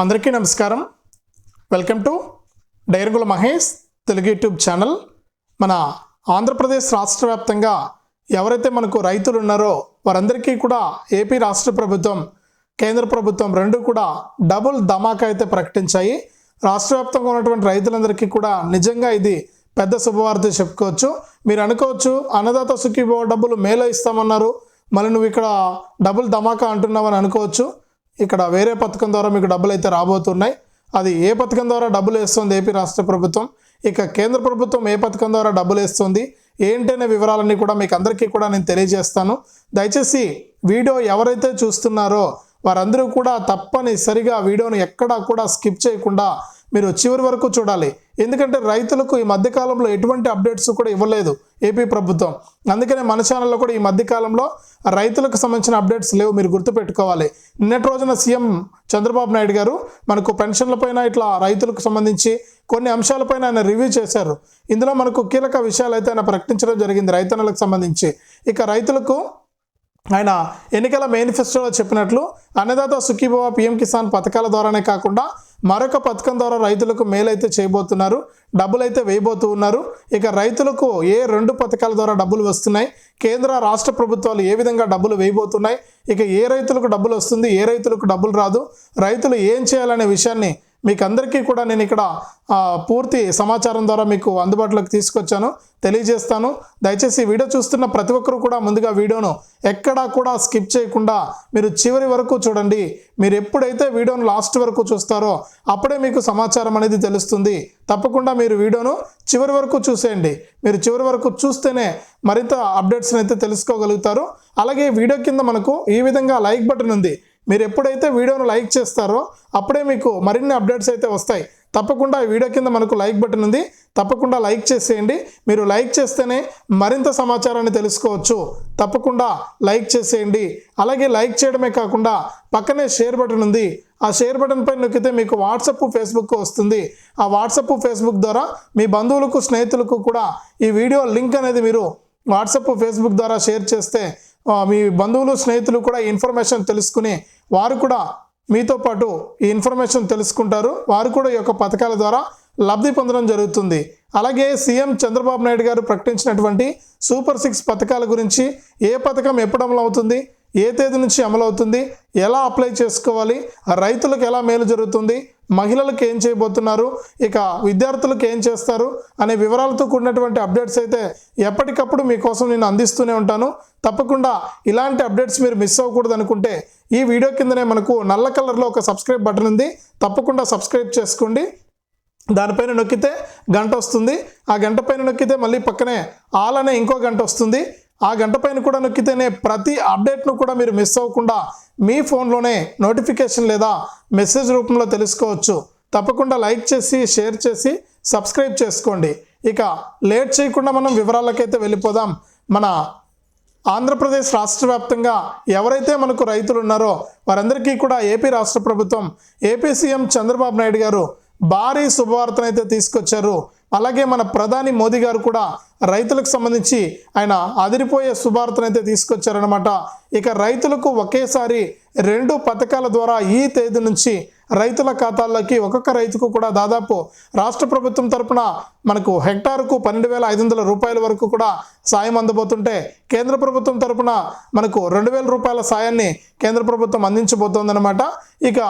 అందరికీ నమస్కారం. Welcome to డైరుగుల మహేష్ తెలుగు యూట్యూబ్ ఛానల్. మన ఆంధ్రప్రదేశ్ రాష్ట్ర వ్యాప్తంగా ఎవరైతే మనకు రైతులు ఉన్నారో వారందరికీ కూడా ఏపీ రాష్ట్ర ప్రభుత్వం కేంద్ర ప్రభుత్వం రెండు కూడా డబుల్ ధమాకా అయితే ప్రకటించాయి. రాష్ట్ర వ్యాప్తంగా ఉన్నటువంటి రైతులందరికీ కూడా నిజంగా ఇది పెద్ద శుభవార్త చెప్పుకోవచ్చు. మీరు అనుకోవచ్చు అన్నదాత సుఖీభవ డబ్బులు మేలో ఇస్తామన్నారు. మళ్ళీ నువ్వు ఇక్కడ డబుల్ ధమాకా అంటున్నావని అనుకోవచ్చు. ఇక్కడ వేరే పథకం ద్వారా మీకు డబ్బులు అయితే రాబోతున్నాయి. అది ఏ పథకం ద్వారా డబ్బులు వేస్తుంది ఏపీ రాష్ట్ర ప్రభుత్వం? ఇక కేంద్ర ప్రభుత్వం ఏ పథకం ద్వారా డబ్బులు వేస్తుంది? ఏంటనే వివరాలన్నీ కూడా మీకు అందరికీ కూడా నేను తెలియజేస్తాను. దయచేసి వీడియో ఎవరైతే చూస్తున్నారో వారందరూ కూడా తప్పనిసరిగా వీడియోను ఎక్కడా కూడా స్కిప్ చేయకుండా మీరు చివరి వరకు చూడాలి. ఎందుకంటే రైతులకు ఈ మధ్యకాలంలో ఎటువంటి అప్డేట్స్ కూడా ఇవ్వలేదు ఏపీ ప్రభుత్వం. అందుకనే మన ఛానల్లో కూడా ఈ మధ్యకాలంలో రైతులకు సంబంధించిన అప్డేట్స్ లేవు మీరు గుర్తుపెట్టుకోవాలి. నిన్నటి రోజున సీఎం చంద్రబాబు నాయుడు గారు మనకు పెన్షన్లపైన ఇట్లా రైతులకు సంబంధించి కొన్ని అంశాలపైన ఆయన రివ్యూ చేశారు. ఇందులో మనకు కీలక విషయాలు అయితే ఆయన ప్రకటించడం జరిగింది రైతన్నలకు సంబంధించి. ఇక రైతులకు ఆయన ఎన్నికల మేనిఫెస్టోలో చెప్పినట్లు అన్నదాత సుఖీభవ పిఎం కిసాన్ పథకాల ద్వారానే కాకుండా మరొక పథకం ద్వారా రైతులకు మేలైతే చేయబోతున్నారు డబ్బులు అయితే వేయబోతూ ఉన్నారు. ఇక రైతులకు ఏ రెండు పథకాల ద్వారా డబ్బులు వస్తున్నాయి? కేంద్ర రాష్ట్ర ప్రభుత్వాలు ఏ విధంగా డబ్బులు వేయబోతున్నాయి? ఇక ఏ రైతులకు డబ్బులు వస్తుంది? ఏ రైతులకు డబ్బులు రాదు? రైతులు ఏం చేయాలనే విషయాన్ని మీకు అందరికీ కూడా నేను ఇక్కడ పూర్తి సమాచారం ద్వారా మీకు అందుబాటులోకి తీసుకొచ్చాను. తెలియజేస్తాను. దయచేసి వీడియో చూస్తున్న ప్రతి ఒక్కరు కూడా ముందుగా వీడియోను ఎక్కడా కూడా స్కిప్ చేయకుండా మీరు చివరి వరకు చూడండి. మీరు ఎప్పుడైతే వీడియోను లాస్ట్ వరకు చూస్తారో అప్పుడే మీకు సమాచారం అనేది తెలుస్తుంది. తప్పకుండా మీరు వీడియోను చివరి వరకు చూసేయండి. మీరు చివరి వరకు చూస్తేనే మరింత అప్డేట్స్ని అయితే తెలుసుకోగలుగుతారు. అలాగే వీడియో కింద మనకు ఈ విధంగా లైక్ బటన్ ఉంది. మీరు ఎప్పుడైతే వీడియోను లైక్ చేస్తారో అప్పుడే మీకు మరిన్ని అప్డేట్స్ అయితే వస్తాయి. తప్పకుండా ఈ వీడియో కింద మనకు లైక్ బటన్ ఉంది. తప్పకుండా లైక్ చేసేయండి. మీరు లైక్ చేస్తేనే మరింత సమాచారాన్ని తెలుసుకోవచ్చు. తప్పకుండా లైక్ చేసేయండి. అలాగే లైక్ చేయడమే కాకుండా పక్కనే షేర్ బటన్ ఉంది. ఆ షేర్ బటన్ పై నొక్కితే మీకు వాట్సప్ ఫేస్బుక్ వస్తుంది. ఆ వాట్సప్ ఫేస్బుక్ ద్వారా మీ బంధువులకు స్నేహితులకు కూడా ఈ వీడియో లింక్ అనేది మీరు వాట్సప్ ఫేస్బుక్ ద్వారా షేర్ చేస్తే మీ బంధువులు స్నేహితులు కూడా ఇన్ఫర్మేషన్ తెలుసుకుని వారు కూడా మీతో పాటు ఈ ఇన్ఫర్మేషన్ తెలుసుకుంటారు. వారు కూడా ఈ యొక్క పథకాల ద్వారా లబ్ధి పొందడం జరుగుతుంది. అలాగే సీఎం చంద్రబాబు నాయుడు గారు ప్రకటించినటువంటి సూపర్ సిక్స్ పథకాల గురించి ఏ పథకం ఎప్పుడు అమలు అవుతుంది ఏ తేదీ నుంచి అమలు అవుతుంది ఎలా అప్లై చేసుకోవాలి రైతులకు ఎలా మేలు జరుగుతుంది మహిళలకు ఏం చేయబోతున్నారు? ఇక విద్యార్థులకు ఏం చేస్తారు? అనే వివరాలతో కూడినటువంటి అప్డేట్స్ అయితే ఎప్పటికప్పుడు మీకోసం నేను అందిస్తూనే ఉంటాను. తప్పకుండా ఇలాంటి అప్డేట్స్ మీరు మిస్ అవ్వకూడదు అనుకుంటే ఈ వీడియో కిందనే మనకు నల్ల కలర్లో ఒక సబ్స్క్రైబ్ బటన్ ఉంది. తప్పకుండా సబ్స్క్రైబ్ చేసుకోండి. దానిపైన నొక్కితే గంట వస్తుంది. ఆ గంట పైన నొక్కితే మళ్ళీ పక్కనే ఆల్ అనే ఇంకో గంట వస్తుంది. ఆ గంట పైన కూడా నొక్కితేనే ప్రతి అప్డేట్ను కూడా మీరు మిస్ అవ్వకుండా మీ ఫోన్లోనే నోటిఫికేషన్ లేదా మెసేజ్ రూపంలో తెలుసుకోవచ్చు. తప్పకుండా లైక్ చేసి షేర్ చేసి సబ్స్క్రైబ్ చేసుకోండి. ఇక లేట్ చేయకుండా మనం వివరాలకైతే వెళ్ళిపోదాం. మన ఆంధ్రప్రదేశ్ రాష్ట్ర వ్యాప్తంగా ఎవరైతే మనకు రైతులు ఉన్నారో వారందరికీ కూడా ఏపీ రాష్ట్ర ప్రభుత్వం ఏపీ సీఎం చంద్రబాబు నాయుడు గారు భారీ శుభవార్తనైతే తీసుకొచ్చారు. అలాగే మన ప్రధాని మోదీ గారు కూడా రైతులకు సంబంధించి ఆయన అదిరిపోయే శుభార్తనైతే తీసుకొచ్చారనమాట ఇక రైతులకు ఒకేసారి రెండు పథకాల ద్వారా ఈ తేదీ నుంచి రైతుల ఖాతాల్లోకి ఒక్కొక్క రైతుకు కూడా దాదాపు రాష్ట్ర ప్రభుత్వం తరపున మనకు హెక్టార్కు పన్నెండు వేల ఐదు వందల రూపాయల వరకు కూడా సాయం అందబోతుంటే కేంద్ర ప్రభుత్వం తరపున మనకు రెండు వేల రూపాయల సాయాన్ని కేంద్ర ప్రభుత్వం అందించబోతోందనమాట ఇక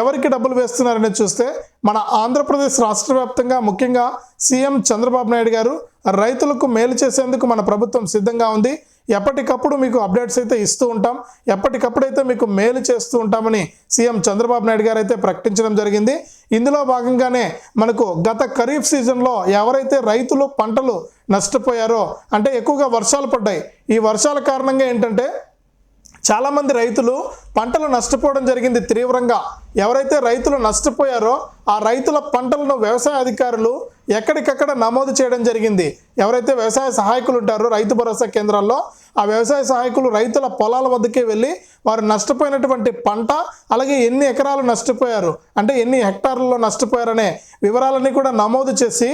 ఎవరికి డబ్బులు వేస్తున్నారని చూస్తే మన ఆంధ్రప్రదేశ్ రాష్ట్ర వ్యాప్తంగా ముఖ్యంగా సీఎం చంద్రబాబు నాయుడు గారు రైతులకు మేలు చేసేందుకు మన ప్రభుత్వం సిద్ధంగా ఉంది. ఎప్పటికప్పుడు మీకు అప్డేట్స్ అయితే ఇస్తూ ఉంటాం. ఎప్పటికప్పుడైతే మీకు మేలు చేస్తూ ఉంటామని సీఎం చంద్రబాబు నాయుడు గారు అయితే ప్రకటించడం జరిగింది. ఇందులో భాగంగానే మనకు గత ఖరీఫ్ సీజన్లో ఎవరైతే రైతులు పంటలు నష్టపోయారో అంటే ఎక్కువగా వర్షాలు పడ్డాయి ఈ వర్షాల కారణంగా ఏంటంటే చాలామంది రైతులు పంటలు నష్టపోవడం జరిగింది తీవ్రంగా. ఎవరైతే రైతులు నష్టపోయారో ఆ రైతుల పంటలను వ్యవసాయ అధికారులు ఎక్కడికక్కడ నమోదు చేయడం జరిగింది. ఎవరైతే వ్యవసాయ సహాయకులు ఉంటారో రైతు భరోసా కేంద్రాల్లో ఆ వ్యవసాయ సహాయకులు రైతుల పొలాల వద్దకే వెళ్ళి వారు నష్టపోయినటువంటి పంట అలాగే ఎన్ని ఎకరాలు నష్టపోయారు అంటే ఎన్ని హెక్టార్లలో నష్టపోయారనే వివరాలన్నీ కూడా నమోదు చేసి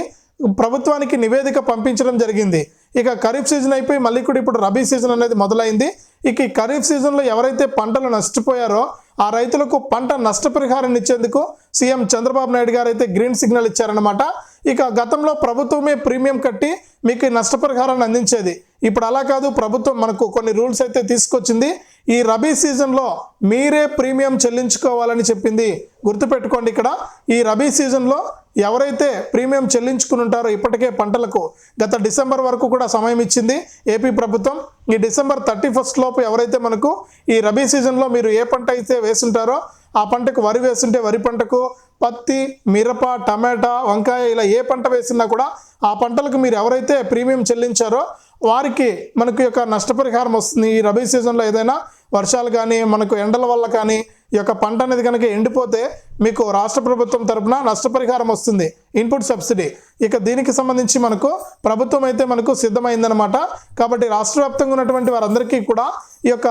ప్రభుత్వానికి నివేదిక పంపించడం జరిగింది. ఇక ఖరీఫ్ సీజన్ అయిపోయి మళ్ళీ కూడా ఇప్పుడు రబీ సీజన్ అనేది మొదలైంది. ఇక ఈ ఖరీఫ్ సీజన్లో ఎవరైతే పంటలు నష్టపోయారో ఆ రైతులకు పంట నష్టపరిహారం ఇచ్చేందుకు సీఎం చంద్రబాబు నాయుడు గారు అయితే గ్రీన్ సిగ్నల్ ఇచ్చారనమాట ఇక గతంలో ప్రభుత్వమే ప్రీమియం కట్టి మీకు నష్టపరిహారాన్ని అందించేది. ఇప్పుడు అలా కాదు ప్రభుత్వం మనకు కొన్ని రూల్స్ అయితే తీసుకొచ్చింది. ఈ రబీ సీజన్లో మీరే ప్రీమియం చెల్లించుకోవాలని చెప్పింది. గుర్తుపెట్టుకోండి ఇక్కడ ఈ రబీ సీజన్లో ఎవరైతే ప్రీమియం చెల్లించుకుని ఉంటారో ఇప్పటికే పంటలకు గత డిసెంబర్ వరకు కూడా సమయం ఇచ్చింది. ఏపీ ప్రభుత్వం ఈ డిసెంబర్ థర్టీ ఫస్ట్ లోపు ఎవరైతే మనకు ఈ రబీ సీజన్లో మీరు ఏ పంట అయితే వేసుంటారో ఆ పంటకు వరి వేసుంటే వరి పంటకు పత్తి మిరప టమాటా వంకాయ ఇలా ఏ పంట వేసినా కూడా ఆ పంటలకు మీరు ఎవరైతే ప్రీమియం చెల్లించారో వారికి మనకు యొక్క నష్టపరిహారం వస్తుంది. ఈ రబీ సీజన్లో ఏదైనా వర్షాలు కానీ మనకు ఎండల వల్ల కానీ ఈ యొక్క పంట అనేది కనుక ఎండిపోతే మీకు రాష్ట్ర ప్రభుత్వం తరపున నష్టపరిహారం వస్తుంది. Input subsidy. ఇక దీనికి సంబంధించి మనకు ప్రభుత్వం అయితే మనకు సిద్ధమైందనమాట కాబట్టి రాష్ట్ర వ్యాప్తంగా ఉన్నటువంటి వారందరికీ కూడా ఈ యొక్క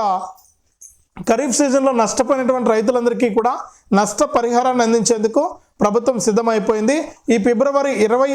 ఖరీఫ్ సీజన్లో నష్టపోయినటువంటి రైతులందరికీ కూడా నష్ట పరిహారాన్ని అందించేందుకు ప్రభుత్వం సిద్ధమైపోయింది. ఈ ఫిబ్రవరి ఇరవై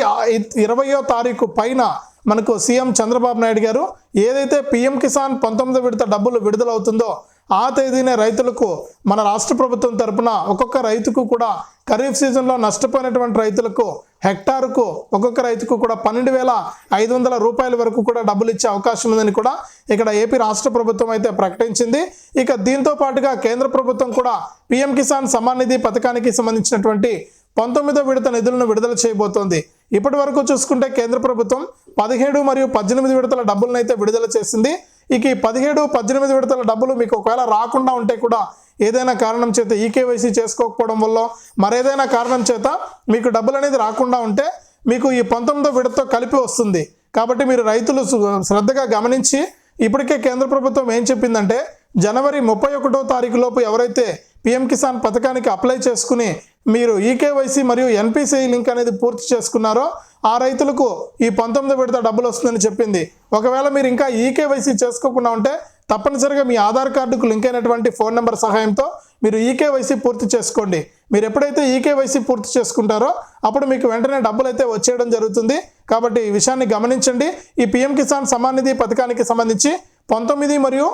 ఇరవయో తారీఖు పైన మనకు సీఎం చంద్రబాబు నాయుడు గారు ఏదైతే పిఎం కిసాన్ పంతొమ్మిది విడత డబ్బులు విడుదలవుతుందో ఆ తేదీనే రైతులకు మన రాష్ట్ర ప్రభుత్వం తరపున ఒక్కొక్క రైతుకు కూడా ఖరీఫ్ సీజన్లో నష్టపోయినటువంటి రైతులకు హెక్టారుకు ఒక్కొక్క రైతుకు కూడా పన్నెండు వేల ఐదు వందల రూపాయల వరకు కూడా డబ్బులు ఇచ్చే అవకాశం ఉందని కూడా ఇక్కడ ఏపీ రాష్ట్ర ప్రభుత్వం అయితే ప్రకటించింది. ఇక దీంతో పాటుగా కేంద్ర ప్రభుత్వం కూడా పిఎం కిసాన్ సమాన్ నిధి పథకానికి సంబంధించినటువంటి పంతొమ్మిదో విడత నిధులను విడుదల చేయబోతోంది. ఇప్పటి వరకు చూసుకుంటే కేంద్ర ప్రభుత్వం పదిహేడు మరియు పద్దెనిమిది విడతల డబ్బులను అయితే విడుదల చేసింది. ఇక ఈ పదిహేడు పద్దెనిమిది విడతల డబ్బులు మీకు ఒకవేళ రాకుండా ఉంటే కూడా ఏదైనా కారణం చేత ఈకేవైసీ చేసుకోకపోవడం వల్ల మరేదైనా కారణం చేత మీకు డబ్బులు అనేది రాకుండా ఉంటే మీకు ఈ పంతొమ్మిదో విడతతో కలిపి వస్తుంది. కాబట్టి మీరు రైతులు శ్రద్ధగా గమనించి ఇప్పటికే కేంద్ర ప్రభుత్వం ఏం చెప్పిందంటే జనవరి ముప్పై ఒకటో తారీఖు లోపు ఎవరైతే పిఎం కిసాన్ పథకానికి అప్లై చేసుకుని మీరు ఈకేవైసీ మరియు ఎన్పిసిఐ లింక్ అనేది పూర్తి చేసుకున్నారో ఆ రైతులకు ఈ పంతొమ్మిది విడత డబ్బులు వస్తుందని చెప్పింది. ఒకవేళ మీరు ఇంకా ఈకేవైసీ చేసుకోకుండా ఉంటే తప్పనిసరిగా మీ ఆధార్ కార్డుకు లింక్ అయినటువంటి ఫోన్ నెంబర్ సహాయంతో మీరు ఈకేవైసీ పూర్తి చేసుకోండి. మీరు ఎప్పుడైతే ఈకేవైసీ పూర్తి చేసుకుంటారో అప్పుడు మీకు వెంటనే డబ్బులు అయితే వచ్చేయడం జరుగుతుంది. కాబట్టి ఈ విషయాన్ని గమనించండి. ఈ పిఎం కిసాన్ సమ్మాన్ నిధి పథకానికి సంబంధించి పంతొమ్మిది మరియు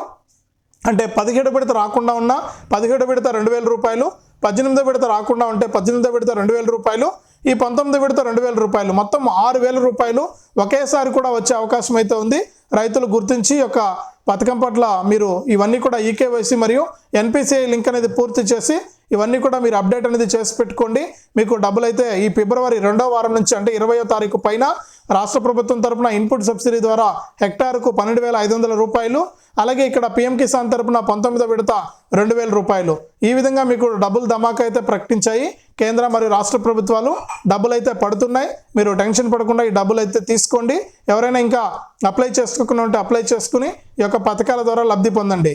అంటే పదిహేడు విడత రాకుండా ఉన్న పదిహేడు విడత రెండు వేల రూపాయలు పద్దెనిమిదో విడత రాకుండా ఉంటే పద్దెనిమిదో విడత రెండు వేల రూపాయలు ఈ పంతొమ్మిది విడత రెండు వేల రూపాయలు. మొత్తం ఆరు వేల రూపాయలు ఒకేసారి కూడా వచ్చే అవకాశం అయితే ఉంది. రైతులు గుర్తించి యొక్క పథకం పట్ల మీరు ఇవన్నీ కూడా ఈకేవైసీ మరియు ఎన్పిసిఐ లింక్ అనేది పూర్తి చేసి ఇవన్నీ కూడా మీరు అప్డేట్ అనేది చేసి పెట్టుకోండి. మీకు డబ్బులు అయితే ఈ ఫిబ్రవరి రెండో వారం నుంచి అంటే ఇరవయో తారీఖు పైన రాష్ట్ర ప్రభుత్వం తరపున ఇన్పుట్ సబ్సిడీ ద్వారా హెక్టార్కు పన్నెండు వేల ఐదు వందల రూపాయలు అలాగే ఇక్కడ పిఎం కిసాన్ తరపున పంతొమ్మిదో విడత రెండు వేల రూపాయలు. ఈ విధంగా మీకు డబ్బులు ధమాకా అయితే ప్రకటించాయి. కేంద్ర మరియు రాష్ట్ర ప్రభుత్వాలు డబ్బులు అయితే పడుతున్నాయి. మీరు టెన్షన్ పడకుండా ఈ డబ్బులు అయితే తీసుకోండి. ఎవరైనా ఇంకా అప్లై చేసుకోకుండా ఉంటే అప్లై చేసుకుని ఈ యొక్క పథకాల ద్వారా లబ్ధి పొందండి.